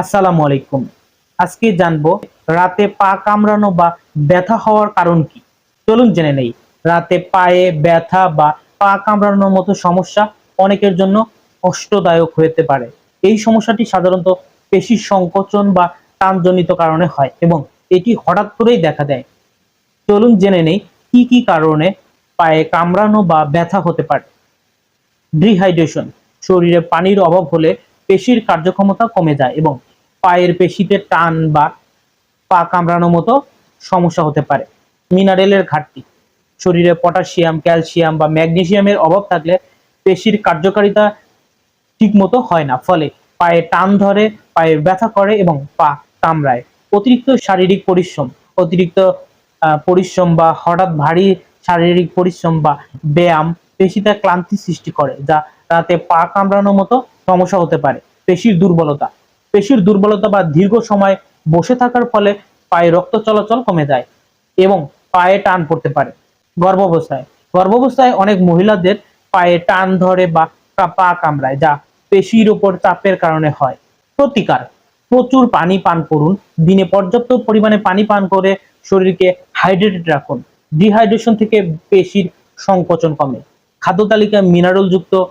আসসালামু আলাইকুম। আজকে জানব রাতে পা কামড়ানো বা ব্যথা হওয়ার কারণ কি? চলুন জেনে নেই। রাতে পায়ে ব্যথা বা পা কামড়ানোর মতো সমস্যা অনেকের জন্য কষ্টদায়ক হতে পারে। এই সমস্যাটি সাধারণত পেশির সংকোচন বা টানজনিত কারণে হয় এবং এটি হঠাৎ করেই দেখা দেয়। চলুন জেনে নেই কি কি কারণে পায়ে কামড়ানো বা ব্যথা হতে পারে। ডিহাইড্রেশন, শরীরে পানির অভাব হলে পেশির কার্যক্ষমতা কমে যায় এবং পায়ের পেশিতে টান বা পা কামড়ানোর মতো সমস্যা হতে পারে। মিনারেলের ঘাটতি। শরীরে পটাশিয়াম, ক্যালসিয়াম বা ম্যাগনেসিয়ামের অভাব থাকলে পেশির কার্যকারিতা ঠিকমতো হয় না। ফলে পায়ে টান ধরে, পায়ে ব্যথা করে এবং পা কামড়ায়। অতিরিক্ত শারীরিক পরিশ্রম, অতিরিক্ত পরিশ্রম বা হঠাৎ ভারী শারীরিক পরিশ্রম বা ব্যায়াম পেশিতে ক্লান্তি সৃষ্টি করে, যা রাতে পা কামড়ানোর মতো সমস্যা হতে পারে। পেশির দুর্বলতা। পেশির দুর্বলতা বা দীর্ঘ সময় বসে থাকার ফলে পায়ে রক্ত চলাচল কমে যায় এবং পায়ে টান পড়তে পারে। গর্ভাবস্থায়। গর্ভাবস্থায় অনেক মহিলাদের পায়ে টান ধরে বা পা- কামড়ায়, যা পেশির উপর চাপের কারণে হয়। প্রতিকার। প্রচুর পানি পান করুন। দিনে পর্যাপ্ত পরিমাণে পানি পান করে শরীরকে হাইড্রেটেড রাখুন। ডিহাইড্রেশন থেকে পেশির সংকোচন কমে। খাদ্য তালিকায় মিনারেল যুক্ত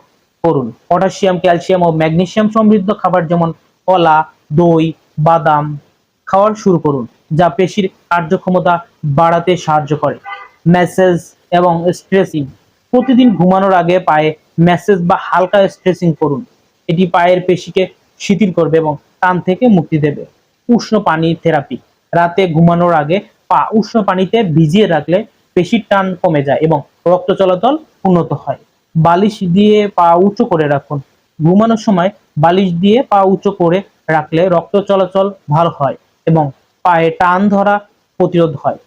করুন। পটাশিয়াম, ক্যালসিয়াম ও ম্যাগনেসিয়াম সমৃদ্ধ খাবার যেমন কলা, দই, বাদাম খাওয়ার শুরু করুন, যা পেশির কার্যক্ষমতা বাড়াতে সাহায্য করে। ম্যাসেজ এবং স্ট্রেসিং প্রতিদিন ঘুমানোর আগে পায়ে ম্যাসেজ বা হালকা স্ট্রেসিং করুন। এটি পায়ের পেশিকে শিথিল করবে এবং টান থেকে মুক্তি দেবে। উষ্ণ পানি থেরাপি। রাতে ঘুমানোর আগে পা উষ্ণ পানিতে ভিজিয়ে রাখলে পেশির টান কমে যায় এবং রক্ত চলাচল উন্নত হয়। বালিশ দিয়ে পা উঁচু করে রাখুন। ঘুমানোর সময় বালিশ দিয়ে পা উঁচু করে রাখলে রক্ত চলাচল ভালো হয় এবং পায়ে টান ধরা প্রতিরোধ হয়।